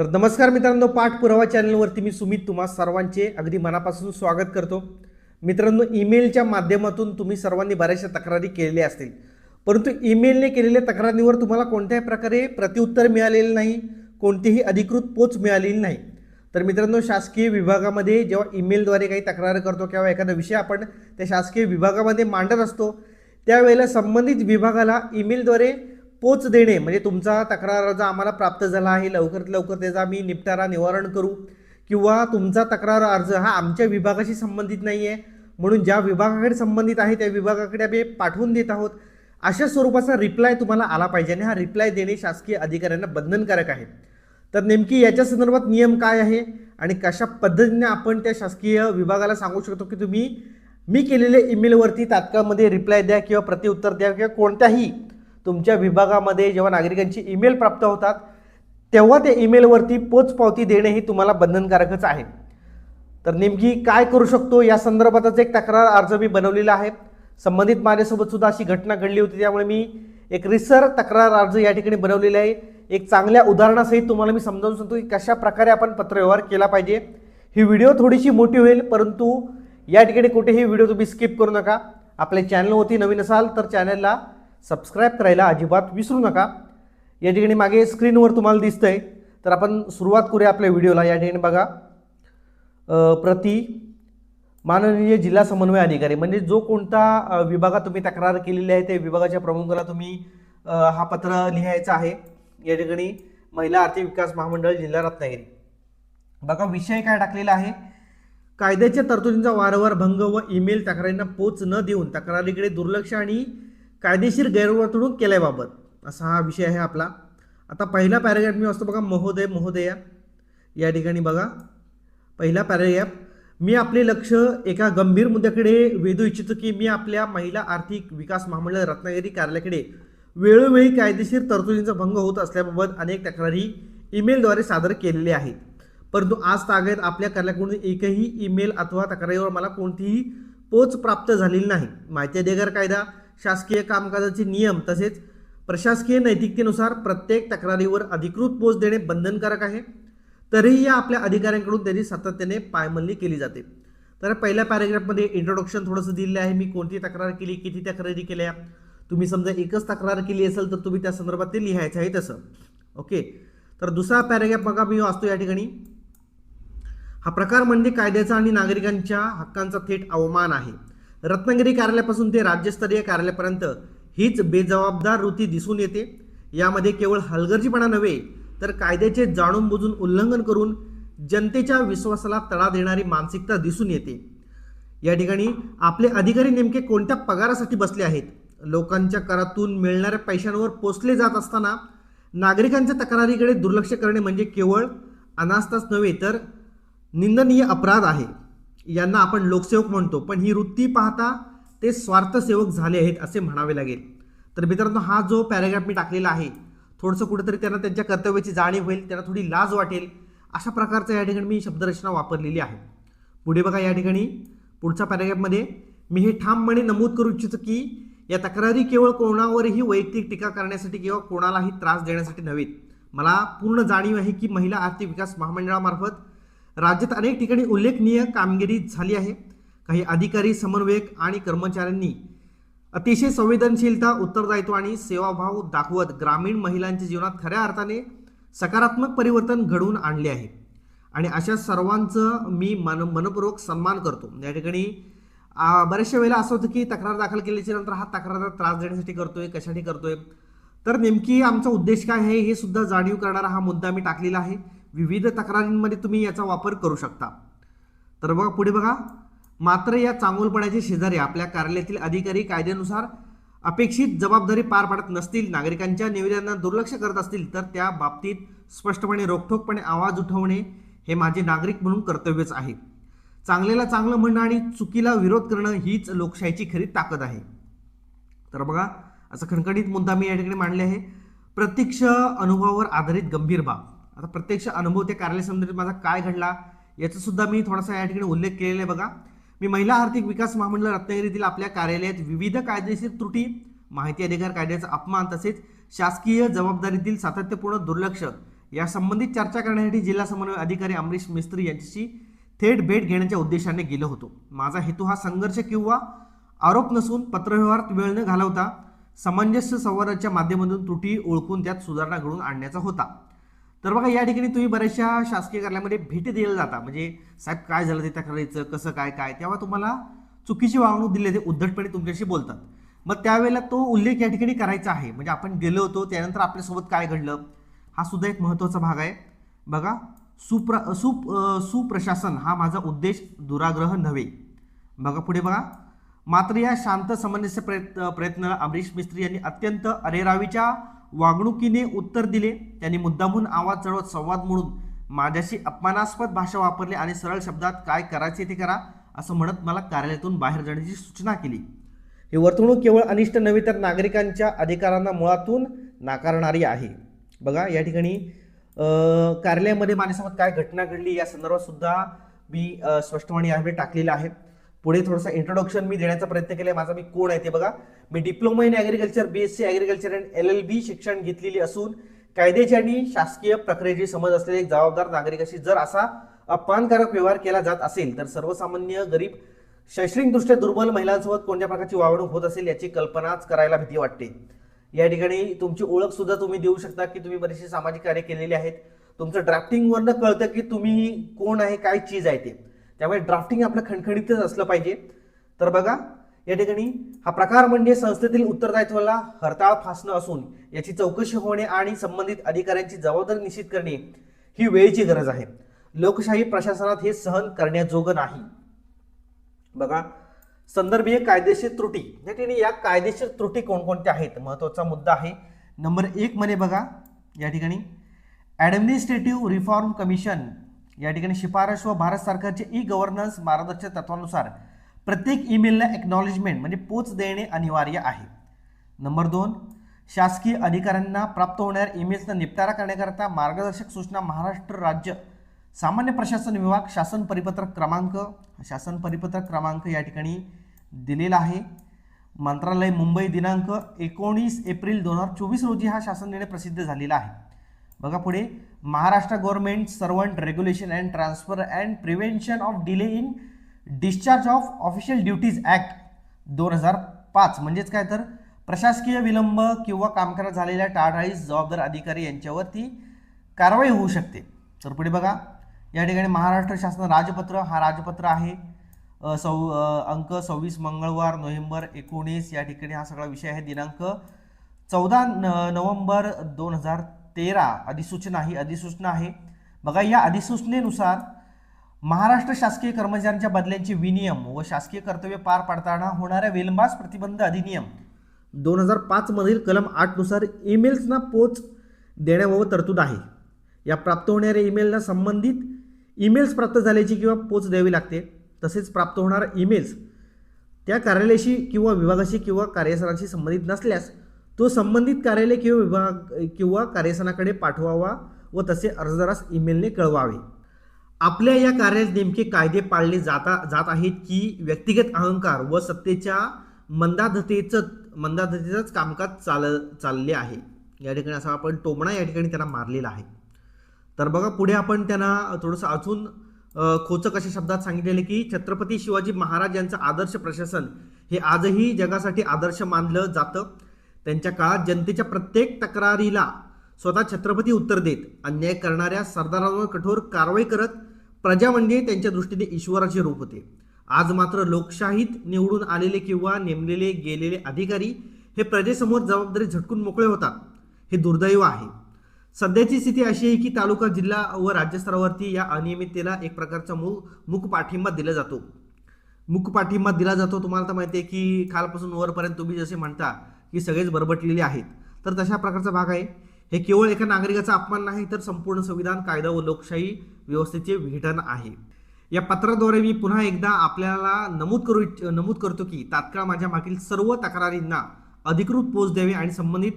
तर नमस्कार मित्रांनो पाठपुरावा चॅनलवरती मी सुमित तुम्हा सर्वांचे अगदी मनापासून स्वागत करतो. मित्रांनो ईमेलच्या माध्यमातून तुम्ही सर्वांनी बऱ्याचशा तक्रारी केलेल्या असतील. परंतु ईमेलने केलेल्या तक्रारीवर तुम्हाला कोणत्याही प्रकारे प्रत्युत्तर मिळालेलं नाही कोणतीही अधिकृत पोच मिळालेली नाही. तर मित्रांनो शासकीय विभागामध्ये जेव्हा ईमेलद्वारे काही तक्रार करतो किंवा एखादा विषय आपण त्या शासकीय विभागामध्ये मांडत असतो त्यावेळेला संबंधित विभागाला ईमेलद्वारे पोच देणे म्हणजे तुमचा तक्रार अर्ज आम्हाला प्राप्त झाला आहे लवकरात लवकर त्याचा आम्ही निपटारा निवारण करू. किंवा तुमचा तक्रार अर्ज हा आमच्या विभागाशी संबंधित नाही आहे म्हणून ज्या विभागाकडे संबंधित आहे त्या विभागाकडे आम्ही पाठवून देत आहोत. अशा स्वरूपाचा रिप्लाय तुम्हाला आला पाहिजे आणि हा रिप्लाय देणे शासकीय अधिकाऱ्यांना बंधनकारक आहे. तर नेमकी याच्या संदर्भात नियम काय आहे आणि कशा पद्धतीने आपण त्या शासकीय विभागाला सांगू शकतो की तुम्ही मी केलेल्या ईमेलवरती तात्काळमध्ये रिप्लाय द्या किंवा प्रतिउत्तर द्या किंवा कोणत्याही तुमच्या विभागामध्ये जेव्हा नागरिकांची ईमेल प्राप्त होतात तेव्हा त्या ईमेलवरती पोचपावती देणे ही तुम्हाला बंधनकारकच आहे. तर नेमकी काय करू शकतो? या संदर्भातच एक तक्रार अर्ज मी बनवलेला आहे. संबंधित माझ्यासोबत सुद्धा अशी घटना घडली होती त्यामुळे मी एक रिसर तक्रार अर्ज या ठिकाणी बनवलेला आहे. एक चांगल्या उदाहरणासहित तुम्हाला मी समजावून सांगतो की कशा प्रकारे आपण पत्रव्यवहार केला पाहिजे. ही व्हिडिओ थोडीशी मोठी होईल परंतु या ठिकाणी कुठेही व्हिडिओ तुम्ही स्किप करू नका. आपल्या चॅनलवरती नवीन असाल तर चॅनलला सबस्क्राईब करायला अजिबात विसरू नका. या ठिकाणी मागे स्क्रीनवर तुम्हाला दिसतं आहे तर आपण सुरुवात करूया आपल्या व्हिडिओला. या ठिकाणी बघा. प्रति माननीय जिल्हा समन्वय अधिकारी. म्हणजे जो कोणता विभागात तुम्ही तक्रार केलेली आहे त्या विभागाच्या प्रमुखाला तुम्ही हा पत्र लिहायचा आहे. या ठिकाणी महिला आर्थिक विकास महामंडळ जिल्हा रत्नागिरी. बघा विषय काय टाकलेला आहे. कायद्याच्या तरतुदींचा वारंवार भंग व ईमेल तक्रारींना पोच न देऊन तक्रारीकडे दुर्लक्ष आणि कायदेशीर गैरवर्तणूक केल्याबाबत. असा हा विषय आहे आपला. आता पहिला पॅरेग्राफ मी वाचतो बघा महोदय महोदया. या ठिकाणी बघा. पहिला पॅरेग्राफ मी आपले लक्ष एका गंभीर मुद्द्याकडे वेधू इच्छितो की मी आपल्या महिला आर्थिक विकास महामंडळ रत्नागिरी कार्यालयाकडे वेळोवेळी कायदेशीर तरतुदींचा भंग होत असल्याबाबत अनेक तक्रारी ईमेलद्वारे सादर केलेल्या आहेत. परंतु आज तागेत आपल्या कार्यालयाकडून एकही ईमेल अथवा तक्रारीवर मला कोणतीही पोच प्राप्त झालेली नाही. माहिती अधिकार कायदा शासकीय कामकाजाचे नियम तसेच प्रशासकीय नैतिकतेनुसार प्रत्येक तक्रारीवर अधिकृत पोच देणे बंधनकारक आहे. तरीही या आपल्या अधिकाऱ्यांकडून त्यांनी सातत्याने पायमल्ली केली जाते. तर पहिल्या पॅरेग्राफमध्ये इंट्रोडक्शन थोडंसं दिलेलं आहे. मी कोणती तक्रार केली किती तक्रारी केल्या? तुम्ही समजा एकच तक्रार केली असेल तर तुम्ही त्या संदर्भात ते लिहायचं आहे तसं. ओके? तर दुसरा पॅरेग्राफ बघा मी वाचतो या ठिकाणी. हा प्रकार म्हणजे कायद्याचा आणि नागरिकांच्या हक्कांचा थेट अवमान आहे. रत्नागिरी कार्यालयापासून ते राज्यस्तरीय कार्यालयापर्यंत हीच बेजबाबदार वृत्ती दिसून येते. यामध्ये केवळ हलगर्जीपणा नव्हे तर कायद्याचे जाणून बुजून उल्लंघन करून जनतेच्या विश्वासाला तडा देणारी मानसिकता दिसून येते. या ठिकाणी आपले अधिकारी नेमके कोणत्या पगारासाठी बसले आहेत? लोकांच्या करातून मिळणाऱ्या पैशांवर पोचले जात असताना नागरिकांच्या तक्रारीकडे दुर्लक्ष करणे म्हणजे केवळ अनास्थाच नव्हे तर निंदनीय अपराध आहे. यांना आपण लोकसेवक म्हणतो पण ही वृत्ती पाहता ते स्वार्थसेवक झाले आहेत असे म्हणावे लागेल. तर मित्रांनो हा जो पॅराग्राफ मी टाकलेला आहे थोडंसं कुठेतरी त्यांना त्यांच्या कर्तव्याची जाणीव होईल त्यांना थोडी लाज वाटेल. अशा प्रकारचा या ठिकाणी मी शब्दरचना वापरलेली आहे. पुढे बघा या ठिकाणी पुढच्या पॅराग्राफमध्ये मी हे ठामपणे नमूद करू इच्छितो की या तक्रारी केवळ कोणावरही वैयक्तिक टीका करण्यासाठी किंवा कोणालाही त्रास देण्यासाठी नव्हेत मला पूर्ण जाणीव आहे की महिला आर्थिक विकास महामंडळामार्फत राज्यात अनेक ठिकाणी उल्लेखनीय कामगिरी झाली आहे. काही अधिकारी समन्वयक आणि कर्मचाऱ्यांनी अतिशय संवेदनशीलता उत्तरदायित्व आणि सेवाभाव दाखवत ग्रामीण महिलांच्या जीवनात खऱ्या अर्थाने सकारात्मक परिवर्तन घडवून आणले आहे. आणि अशा सर्वांचं मी मन मनपूर्वक सन्मान करतो. या ठिकाणी बऱ्याचशा वेळेला असं होतं की तक्रार दाखल केल्याच्यानंतर हा तक्रारचा त्रास देण्यासाठी करतोय कशासाठी करतोय? तर नेमकी आमचा उद्देश काय आहे हे सुद्धा जाणीव करणारा हा मुद्दा मी टाकलेला आहे. विविध तक्रारींमध्ये तुम्ही याचा वापर करू शकता. तर बघा पुढे बघा. मात्र या चांगुलपणाचे शेजारी आपल्या कार्यालयातील अधिकारी कायद्यानुसार अपेक्षित जबाबदारी पार पाडत नसतील नागरिकांच्या निवेदनांना दुर्लक्ष करत असतील तर त्या बाबतीत स्पष्टपणे रोखठोकपणे आवाज उठवणे हे माझे नागरिक म्हणून कर्तव्यच आहे. चांगल्याला चांगलं म्हणणं आणि चुकीला विरोध करणं हीच लोकशाहीची खरी ताकद आहे. तर बघा असं खणखणीत मुद्दा मी या ठिकाणी मांडले आहे. प्रत्यक्ष अनुभवावर आधारित गंभीर बाब. आता प्रत्यक्ष अनुभव त्या कार्यालयासंदर्भात माझा काय घडला याचा सुद्धा मी थोडासा या ठिकाणी उल्लेख केलेला आहे बघा. मी महिला आर्थिक विकास महामंडळ रत्नागिरीतील आपल्या कार्यालयात विविध कायदेशीर त्रुटी माहिती अधिकार कायद्याचा अपमान तसेच शासकीय जबाबदारीतील सातत्यपूर्ण दुर्लक्ष या संबंधित चर्चा करण्यासाठी जिल्हा समन्वय अधिकारी अमरीश मिस्त्री यांच्याशी थेट भेट घेण्याच्या उद्देशाने गेलो होतो. माझा हेतू हा संघर्ष किंवा आरोप नसून पत्रव्यवहारात वेळ न घालवता सामंजस्य संवादाच्या माध्यमातून त्रुटी ओळखून त्यात सुधारणा घडवून आणण्याचा होता. तर बघा या ठिकाणी तुम्ही बऱ्याचशा शासकीय कार्यालयामध्ये भेटी दिल्या जाता म्हणजे साहेब काय झालं ते तक्रारीचं कसं काय काय? तेव्हा तुम्हाला चुकीची वागणूक दिली ते उद्धटपणे तुमच्याशी बोलतात. मग त्यावेळेला तो उल्लेख या ठिकाणी करायचा आहे. म्हणजे आपण गेलो होतो त्यानंतर आपल्यासोबत काय घडलं? हा सुद्धा एक महत्त्वाचा भाग आहे. बघा सुप्र सुप सुप्रशासन हा माझा उद्देश दुराग्रह नव्हे. बघा पुढे बघा. मात्र या शांत समन्वय प्रयत्न प्रयत्नाला अमरीश मिस्त्री यांनी अत्यंत अरेरावीच्या वागणुकीने उत्तर दिले. त्यांनी मुद्दामून आवाज चढवत संवाद म्हणून माझ्याशी अपमानास्पद भाषा वापरली आणि सरळ शब्दात काय करायचे ते करा असं म्हणत मला कार्यालयातून बाहेर जाण्याची सूचना केली. ही वर्तणूक केवळ अनिष्ट नव्हे तर नागरिकांच्या अधिकारांना मुळातून नाकारणारी आहे. बघा या ठिकाणी कार्यालयामध्ये माझ्यासोबत काय घटना घडली या संदर्भात सुद्धा मी स्पष्टवाणी यावेळी टाकलेलं आहे. पुढे थोडंसं इंट्रोडक्शन मी देण्याचा प्रयत्न केला माझा मी कोण आहे ते बघा. मी diploma in agriculture B S C agriculture and L L B शिक्षण घेतलेली असून कायद्याची आणि शासकीय प्रक्रियेची समज असलेले एक जबाबदार नागरिकाशी जर असा अपमानकारक व्यवहार केला जात असेल तर सर्वसामान्य गरीब शैक्षणिकदृष्ट्या दुर्बल महिलांसोबत कोणत्या प्रकारची वावणूक होत असेल याची कल्पनाच करायला भीती वाटते. या ठिकाणी तुमची ओळख सुद्धा तुम्ही देऊ शकता की तुम्ही बरेचसे सामाजिक कार्य केलेले आहेत. तुमचं ड्राफ्टिंगवरनं कळतं की तुम्ही कोण आहे काय चीज आहे ते. त्यामुळे ड्राफ्टिंग आपलं खणखणीतच असलं पाहिजे. तर बघा या ठिकाणी हा प्रकार म्हणजे संस्थेतील उत्तरदायित्वाला हरताळ फासणं असून याची चौकशी होणे आणि संबंधित अधिकाऱ्यांची जबाबदारी निश्चित करणे ही वेळेची गरज आहे. लोकशाही प्रशासनात हे सहन करण्याजोगं नाही. बघा संदर्भीय कायदेशीर त्रुटी. या ठिकाणी या कायदेशीर त्रुटी कोणकोणत्या आहेत? महत्त्वाचा मुद्दा आहे. नंबर एक मध्ये बघा या ठिकाणी ॲडमिनिस्ट्रेटिव्ह रिफॉर्म कमिशन या ठिकाणी शिफारस व भारत सरकारचे ई गव्हर्नन्स मार्गदर्शक तत्वानुसार प्रत्येक ईमेलला एक्नॉलेजमेंट म्हणजे पोच देणे अनिवार्य आहे. नंबर दोन शासकीय अधिकाऱ्यांना प्राप्त होणाऱ्या ईमेल्सचा निपटारा करण्याकरता मार्गदर्शक सूचना महाराष्ट्र राज्य सामान्य प्रशासन विभाग शासन परिपत्रक क्रमांक शासन परिपत्रक क्रमांक या ठिकाणी दिलेला आहे. मंत्रालय मुंबई दिनांक एकोणीस एप्रिल दोन हजार चोवीस रोजी हा शासन निर्णय प्रसिद्ध झालेला आहे. बघा पुढे Maharashtra government servant regulation and transfer and prevention of delay in discharge of official duties act दोन हजार पाच. म्हणजेच काय तर? प्रशासकीय विलंब किंवा कामकाजात झालेल्या टाळाळीस जबाबदार अधिकारी यांच्यावरती कारवाई होऊ शकते. तर पुढे बघा. या ठिकाणी महाराष्ट्र शासन राजपत्र हा राजपत्र आहे. अ, सौ अंक सव्वीस मंगळवार नोव्हेंबर एकोणीस या ठिकाणी हा सगळा विषय आहे. दिनांक चौदा न नोव्हेंबर दोन हजार तेरा अधिसूचना ही अधिसूचना आहे. बघा या अधिसूचनेनुसार महाराष्ट्र शासकीय कर्मचाऱ्यांच्या बदल्यांचे विनियम व शासकीय कर्तव्य पार पाडताना होणाऱ्या विलंबास प्रतिबंध अधिनियम. दोन हजार पाचमधील कलम आठनुसार ईमेल्सना पोच देण्याबाबत तरतूद आहे. या प्राप्त होणाऱ्या ईमेलला संबंधित ईमेल्स प्राप्त झाल्याची किंवा पोच द्यावी लागते. तसेच प्राप्त होणारा ईमेल्स त्या कार्यालयाशी किंवा विभागाशी किंवा कार्यस्थळाशी संबंधित नसल्यास तो संबंधित कार्यालय किंवा विभाग किंवा कार्यसनाकडे पाठवावा व तसे अर्जदारास ईमेलने कळवावे. आपल्या या कार्यात नेमके कायदे पाळले जाता जात आहेत की व्यक्तिगत अहंकार व सत्तेच्या मंदाधतेचं मंदाधतेचंच कामकाज चाल चालले आहे. या ठिकाणी असा आपण टोमणा या ठिकाणी त्यांना मारलेला आहे. तर बघा पुढे आपण त्यांना थोडंसं अजून खोचक अशा शब्दात सांगितलेले की छत्रपती शिवाजी महाराज यांचं आदर्श प्रशासन हे आजही जगासाठी आदर्श मानलं जातं. त्यांच्या काळात जनतेच्या प्रत्येक तक्रारीला स्वतः छत्रपती उत्तर देत अन्याय करणाऱ्या सरदारांवर कठोर कारवाई करत प्रजा म्हणजे त्यांच्या दृष्टीने ईश्वराचे रूप होते. आज मात्र लोकशाहीत निवडून आलेले किंवा नेमलेले गेलेले अधिकारी हे प्रजेसमोर जबाबदारी झटकून मोकळे होतात. हे दुर्दैव आहे. सध्याची स्थिती अशी आहे की तालुका जिल्हा व राज्यस्तरावरती या अनियमिततेला एक प्रकारचा मू मूक पाठिंबा दिला जातो. मूक पाठिंबा दिला जातो. तुम्हाला तर माहिती आहे की खालपासून वरपर्यंत तुम्ही जसे म्हणता ही सगळेच बरबटलेली आहेत. तर तशा प्रकारचा भाग आहे. हे केवळ एका नागरिकाचा अपमान नाही तर संपूर्ण संविधान कायदा व लोकशाही व्यवस्थेचे विघटन आहे. या पत्राद्वारे मी पुन्हा एकदा आपल्याला नमूद करू इच्छ नमूद करतो की तात्काळ माझ्या मागील सर्व तक्रारींना अधिकृत पोच द्यावे आणि संबंधित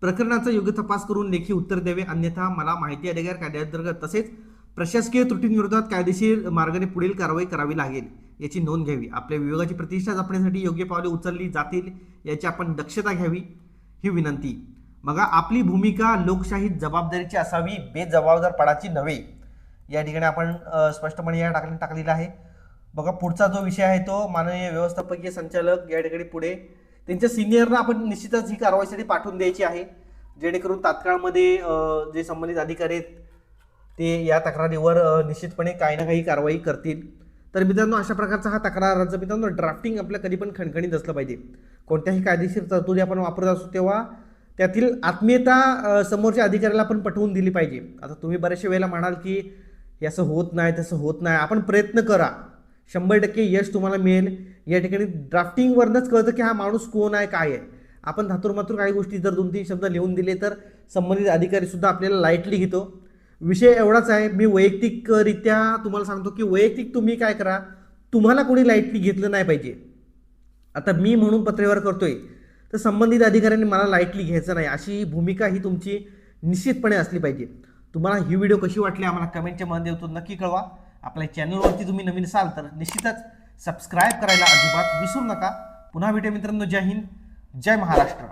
प्रकरणाचा योग्य तपास करून लेखी उत्तर द्यावे अन्यथा मला माहिती अधिकार कायद्याअंतर्गत तसेच प्रशासकीय त्रुटींविरोधात कायदेशीर मार्गाने पुढील कारवाई करावी लागेल. याची नोंद घ्यावी. आपल्या विभागाची प्रतिष्ठा जपण्यासाठी योग्य पावले उचलली जातील याची आपण दक्षता घ्यावी ही विनंती. बघा आपली भूमिका लोकशाहीत जबाबदारीची असावी बेजबाबदारपणाची नव्हे. या ठिकाणी आपण स्पष्टपणे या टाकले टाकलेला आहे. बघा पुढचा जो विषय आहे तो माननीय व्यवस्थापकीय संचालक या ठिकाणी पुढे त्यांच्या सिनियरला आपण निश्चितच ही कारवाईसाठी पाठवून द्यायची आहे. जेणेकरून तात्काळमध्ये जे संबंधित अधिकारी आहेत ते या तक्रारीवर निश्चितपणे काही ना काही कारवाई करतील. तर मित्रांनो अशा प्रकारचा हा तक्राराचं मित्रांनो ड्राफ्टिंग आपल्या कधी पण खणखणीत असलं पाहिजे. कोणत्याही कायदेशीर तरतुदी आपण वापरत असू तेव्हा त्यातील आत्मीयता समोरच्या अधिकाऱ्याला पण पटवून दिली पाहिजे. आता तुम्ही बऱ्याचशा वेळेला म्हणाल की हे असं होत नाही तसं होत नाही. आपण प्रयत्न करा. शंभर टक्के यश तुम्हाला मिळेल. या ठिकाणी ड्राफ्टिंगवरनंच कळतं की हा माणूस कोण आहे काय आहे. आपण धातुरमातूर काही गोष्टी जर दोन तीन शब्द लिहून दिले तर संबंधित अधिकारीसुद्धा आपल्याला लाईटली घेतो. विषय एवढाच आहे. मी वैयक्तिकरित्या तुम्हाला सांगतो की वैयक्तिक तुम्ही काय करा तुम्हाला कोणी लाईटली घेतलं नाही पाहिजे. आता मी म्हणून पत्रव्यवहार करतोय तर संबंधित अधिकाऱ्यांनी मला लाईटली घ्यायचं नाही. अशी भूमिका ही तुमची निश्चितपणे असली पाहिजे. तुम्हाला ही व्हिडिओ कशी वाटली आम्हाला कमेंटच्या माध्यमातून नक्की कळवा. आपल्या चॅनलवरती तुम्ही नवीन असाल तर निश्चितच सबस्क्राईब करायला अजिबात विसरू नका. पुन्हा भेटूया मित्रांनो. जय हिंद. जय महाराष्ट्र.